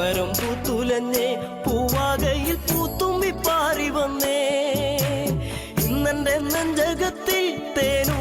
പൂമരം പൂത്തുലഞ്ഞേ പൂവാകയിൽ പൂത്തുമ്പി പാറി വന്നേ. ഇന്നെന്റെ നെഞ്ചകത്തിൽ തേനൂ